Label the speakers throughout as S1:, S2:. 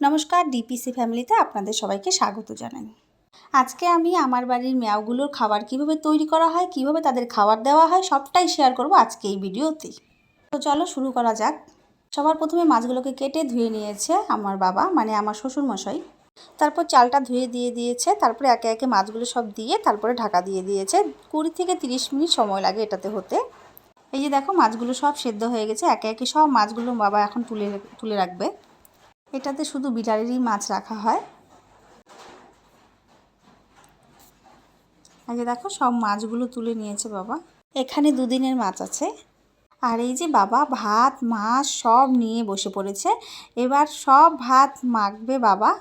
S1: নমস্কার ডিপিসি ফ্যামিলিতে আপনাদের সবাইকে স্বাগত জানাই। আজকে আমি আমার বাড়ির মেয়াওগুলোর খাবার কীভাবে তৈরি করা হয়, কীভাবে তাদের খাবার দেওয়া হয়, সবটাই শেয়ার করব আজকে এই ভিডিওতে। তো চলো শুরু করা যাক। সবার প্রথমে মাছগুলোকে কেটে ধুয়ে নিয়েছে আমার বাবা মানে আমার শ্বশুর মশাই তারপর চালটা ধুয়ে দিয়ে দিয়েছে, তারপরে একে একে মাছগুলো সব দিয়ে তারপরে ঢাকা দিয়ে দিয়েছে। কুড়ি থেকে তিরিশ মিনিট সময় লাগে এটাতে হতে। এই যে দেখো মাছগুলো সব সেদ্ধ হয়ে গেছে, একে একে সব মাছগুলো বাবা এখন তুলে তুলে রাখবে। এটাতে শুধু বিটারেরই মাছ রাখা হয়। আগে দেখো, সব মাছগুলো তুলে নিয়েছে বাবা। এখানে দুদিনের মাছ আছে। আর এই যে বাবা, ভাত, মাছ সব নিয়ে বসে পড়েছে। এবার সব ভাত মাখবে বাবা।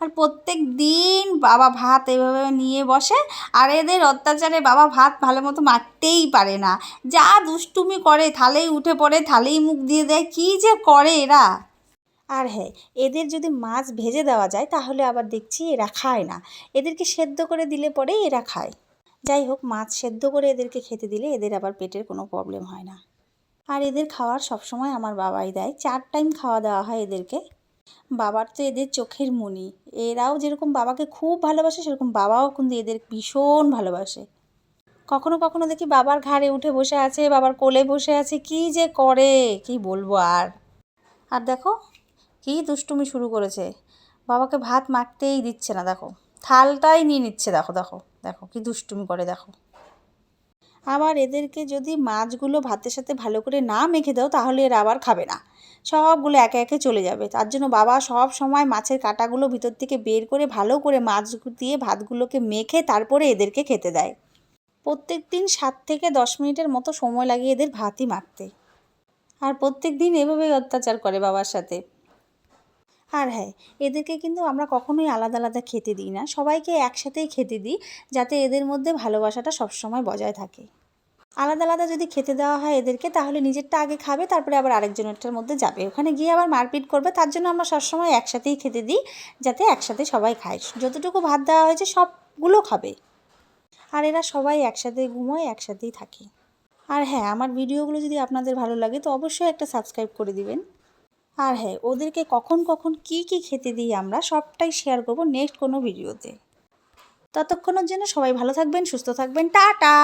S1: আর প্রত্যেক দিন বাবা ভাত এভাবে নিয়ে বসে। আর এদের অত্যাচারে বাবা ভাত ভালো মতো মাখতেই পারে না। যা দুষ্টুমি করে, থালেই উঠে পড়ে, থালেই মুখ দিয়ে দেয়, কী যে করে এরা? আর হ্যাঁ এদের যদি মাছ ভেজে দেওয়া যায় তাহলে আবার দেখছি এরা খায় না। এদেরকে সেদ্ধ করে দিলে পরেই এরা খায়। যাই হোক, মাছ সেদ্ধ করে এদেরকে খেতে দিলে এদের আবার পেটের কোনো প্রবলেম হয় না। আর এদের খাওয়ার সবসময় আমার বাবাই দেয়। চার টাইম খাওয়া দাওয়া হয় এদেরকে। বাবার তো এদের চোখের মনি। এরাও যেরকম বাবাকে খুব ভালোবাসে, সেরকম বাবাও কিন্তু এদের ভীষণ ভালোবাসে। কখনো কখনো দেখি বাবার ঘাড়ে উঠে বসে আছে, বাবার কোলে বসে আছে। কি যে করে, কি বলব আর? আর দেখো কি দুষ্টুমি শুরু করেছে? বাবাকে ভাত মাখতেই দিচ্ছে না, দেখো। থালটাই নিয়ে নিচ্ছে, দেখো দেখো দেখো, কি দুষ্টুমি করে, দেখো। আবার এদেরকে যদি মাছগুলো ভাতের সাথে ভালো করে না মেখে দাও, তাহলে এরা আবার খাবে না। সবগুলো একে একে চলে যাবে। তার জন্য বাবা সব সময় মাছের কাঁটাগুলো ভিতর থেকে বের করে ভালো করে মাছ দিয়ে ভাতগুলোকে মেখে তারপরে এদেরকে খেতে দেয়। প্রত্যেক দিন সাত থেকে দশ মিনিটের মতো সময় লাগে এদের ভাতই মাখতে। আর প্রত্যেক দিন এভাবেই অত্যাচার করে বাবার সাথে। আর হ্যাঁ এদেরকে কিন্তু আমরা কখনোই আলাদা আলাদা খেতে দিই না। সবাইকে একসাথেই খেতে দিই, যাতে এদের মধ্যে ভালোবাসাটা সবসময় বজায় থাকে। আলাদা আলাদা যদি খেতে দেওয়া হয় এদেরকে, তাহলে নিজেরটা আগে খাবে, তারপরে আবার আরেকজনেরটার মধ্যে যাবে। ওখানে গিয়ে আবার মারপিট করবে, তার জন্য আমরা সবসময় একসাথেই খেতে দিই, যাতে একসাথে সবাই খায়। যতটুকু ভাত দেওয়া হয়েছে, সবগুলো খাবে। আর এরা সবাই একসাথে ঘুমোয়, একসাথেই থাকে। আর হ্যাঁ আমার ভিডিওগুলো যদি আপনাদের ভালো লাগে, তো অবশ্যই একটা সাবস্ক্রাইব করে দিবেন। আর হ্যাঁ ওদেরকে কখন কখন কি কি খেতে দিই আমরা সবটাই শেয়ার করব নেক্সট কোনো ভিডিওতে ততক্ষণের জন্য সবাই ভালো থাকবেন, সুস্থ থাকবেন, টাটা!